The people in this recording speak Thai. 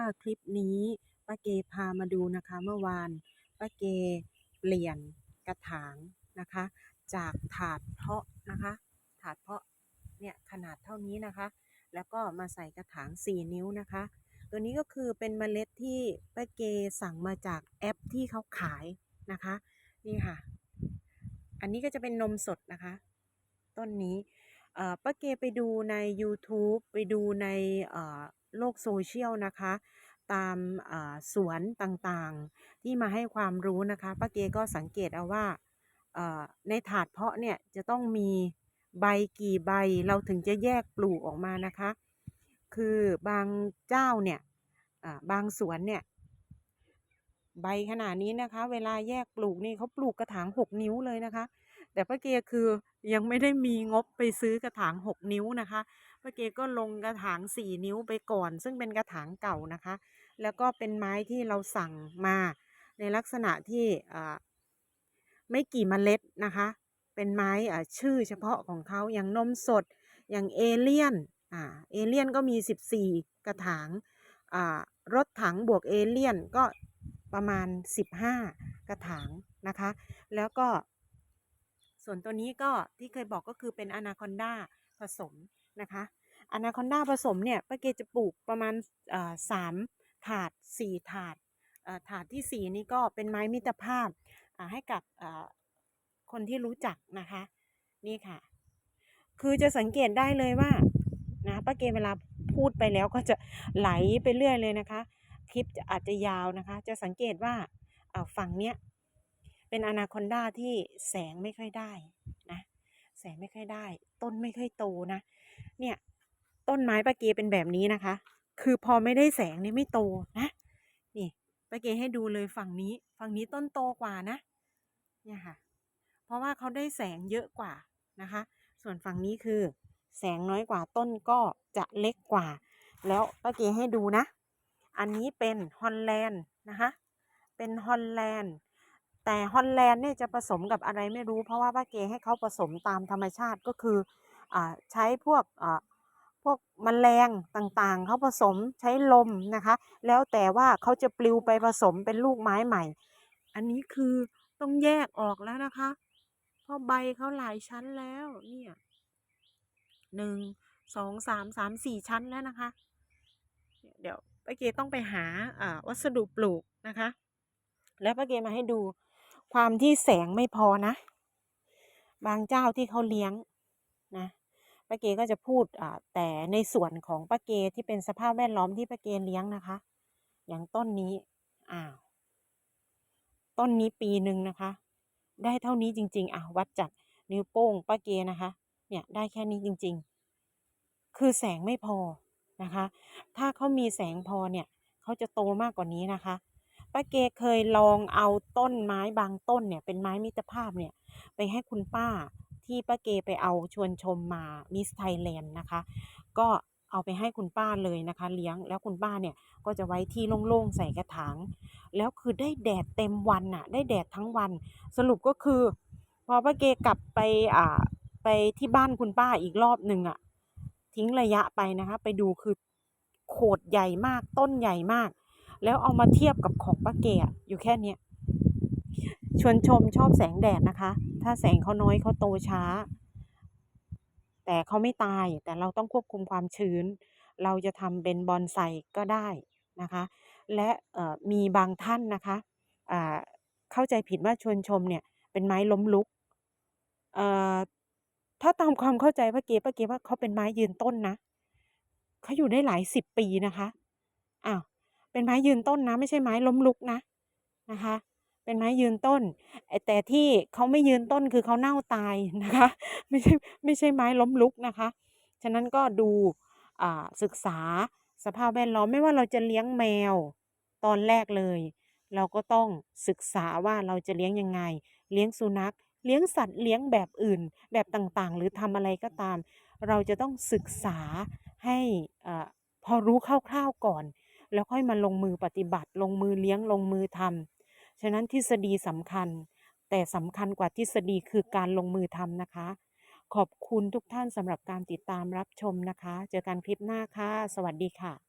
ค่ะคลิปนี้ป้าเกพามาดูนะคะเมื่อวานป้าเกเปลี่ยนกระถางนะคะ จากถาดเพาะนะคะ ถาดเพาะเนี่ยขนาดเท่านี้นะคะ แล้วก็มาใส่กระถาง 4 นิ้วนะคะ ตัวนี้ก็คือเป็นเมล็ดที่ป้าเกสั่งมาจากแอปที่เขาขายนะคะ นี่ค่ะ อันนี้ก็จะเป็นนมสดนะคะ ต้นนี้ป้าเกไปดูใน YouTube ไปดูใน โลกโซเชียลนะคะ ตามสวนต่างๆ ที่มาให้ความรู้นะคะป้าเกก็สังเกตเอาว่าในถาดเพาะเนี่ยจะต้องมีใบกี่ใบเราถึงจะแยกปลูกออกมานะคะ คือบางเจ้าเนี่ยบางสวนเนี่ยใบขนาดนี้นะคะ เวลาแยกปลูกนี่เขาปลูกกระถาง 6 นิ้วเลยนะคะ แต่ป้าเกคือยังไม่ได้มีงบไปซื้อกระถาง 6 นิ้วนะคะป้าเกก็ลงกระถาง 4 นิ้วไปก่อน ซึ่งเป็นกระถางเก่านะคะ แล้วก็เป็นไม้ที่เราสั่งมา ในลักษณะที่ไม่กี่เมล็ดนะคะ เป็นไม้ชื่อเฉพาะของเขาอย่างนมสดอย่างเอเลียนอ่าเอเลียนก็มี 14 กระถางอ่ารถถังบวกเอเลียนก็ประมาณ 15 กระถางนะคะ แล้วก็ ส่วนตัวนี้ก็ที่เคยบอกก็คือเป็นอนาคอนดาผสมนะคะอนาคอนดาผสมเนี่ยป้าเกจะปลูกประมาณสามถาดสี่ถาดถาดที่สี่นี่ก็เป็นไม้มิตรภาพให้กับคนที่รู้จักนะคะ นี่ค่ะ คือจะสังเกตได้เลยว่านะป้าเกเวลาพูดไปแล้วก็จะไหลไปเรื่อยเลยนะคะ คลิปจะอาจจะยาวนะคะ จะสังเกตว่าฝั่งเนี้ย เป็นอนาคอนดาที่แสงไม่ค่อยได้นะแสงไม่ค่อยได้ ต้นไม่ค่อยโตนะเนี่ยต้นไม้ป้าเกเป็นแบบนี้นะคะ คือพอไม่ได้แสงเนี่ยไม่โตนะนี่ป้าเกให้ดูเลยฝั่งนี้ ฝั่งนี้ต้นโตกว่านะเนี่ยค่ะ เพราะว่าเขาได้แสงเยอะกว่านะคะ ส่วนฝั่งนี้คือ แสงน้อยกว่าต้นก็จะเล็กกว่า แล้วป้าเกให้ดูนะ อันนี้เป็นฮอลแลนด์นะคะเป็นฮอลแลนด์ แต่ฮอลแลนด์เนี่ยจะผสมกับอะไรไม่รู้ เพราะว่าป้าเกให้เขาผสมตามธรรมชาติก็คืออ่าใช้พวกอ่าพวกแมลงต่างๆ เขาผสมใช้ลมนะคะ แล้วแต่ว่าเขาจะปลิวไปผสมเป็นลูกไม้ใหม่ อันนี้คือต้องแยกออกแล้วนะคะ เพราะใบเขาหลายชั้นแล้วเนี่ยหนึ่งสองสามสามสี่ชั้นแล้วนะคะ เดี๋ยวป้าเกต้องไปหาอ่าวัสดุปลูกนะคะ แล้วป้าเกมาให้ดู ความที่แสงไม่พอนะ บางเจ้าที่เขาเลี้ยงนะป้าเกก็จะพูดแต่ในส่วนของป้าเกที่เป็นสภาพแวดล้อมที่ป้าเกเลี้ยงนะคะ อย่างต้นนี้อ้าวต้นนี้ปีหนึ่งนะคะ ได้เท่านี้จริง ๆอะวัดจากนิ้วโป้งป้าเกนะคะ เนี่ยได้แค่นี้จริง ๆ คือแสงไม่พอนะคะ ถ้าเขามีแสงพอเนี่ยเขาจะโตมากกว่านี้นะคะ ป้าเกเคยลองเอาต้นไม้บางต้นเนี่ย เป็นไม้มิตรภาพเนี่ย ไปให้คุณป้าที่ป้าเกไปเอาชวนชมมามิสไทยแลนด์นะคะ ก็เอาไปให้คุณป้าเลยนะคะ เลี้ยงแล้วคุณป้าเนี่ยก็จะไว้ที่โล่งๆใส่กระถาง แล้วคือได้แดดเต็มวันน่ะ ได้แดดทั้งวัน สรุปก็คือ พอป้าเกกลับไปอ่าไปที่บ้านคุณป้าอีกรอบหนึ่งอะ ทิ้งระยะไปนะคะ ไปดูคือโขดใหญ่มากต้นใหญ่มาก แล้วเอามาเทียบกับของป้าเกะอยู่แค่เนี้ยชวนชมชอบแสงแดดนะคะ ถ้าแสงเขาน้อยเขาโตช้า แต่เขาไม่ตายแต่เราต้องควบคุมความชื้น เราจะทำเป็นบอนไซก็ได้นะคะ และมีบางท่านนะคะเข้าใจผิดว่าชวนชมเนี่ยเป็นไม้ล้มลุกถ้าตามความเข้าใจป้าเกป้าเกว่าเขาเป็นไม้ยืนต้นนะเขาอยู่ได้หลายสิบปีนะคะอ้าว เป็นไม้ยืนต้นนะ ไม่ใช่ไม้ล้มลุกนะนะคะ เป็นไม้ยืนต้น แต่ที่เขาไม่ยืนต้นคือเขาเน่าตายนะคะ ไม่ใช่ไม่ใช่ไม้ล้มลุกนะคะ ฉะนั้นก็ดูศึกษาสภาพแวดล้อมไม่ว่าเราจะเลี้ยงแมวตอนแรกเลย เราก็ต้องศึกษาว่าเราจะเลี้ยงยังไง เลี้ยงสุนัข เลี้ยงสัตว์เลี้ยงแบบอื่น แบบต่างๆ หรือทำอะไรก็ตาม เราจะต้องศึกษาให้อพอรู้คร่าวๆก่อน แล้วค่อยมาลงมือปฏิบัติ ลงมือเลี้ยงลงมือทำฉะนั้นทฤษฎีสำคัญ แต่สำคัญกว่าทฤษฎีคือการลงมือทำนะคะ ขอบคุณทุกท่านสำหรับการติดตามรับชมนะคะ เจอกันคลิปหน้าค่ะ สวัสดีค่ะ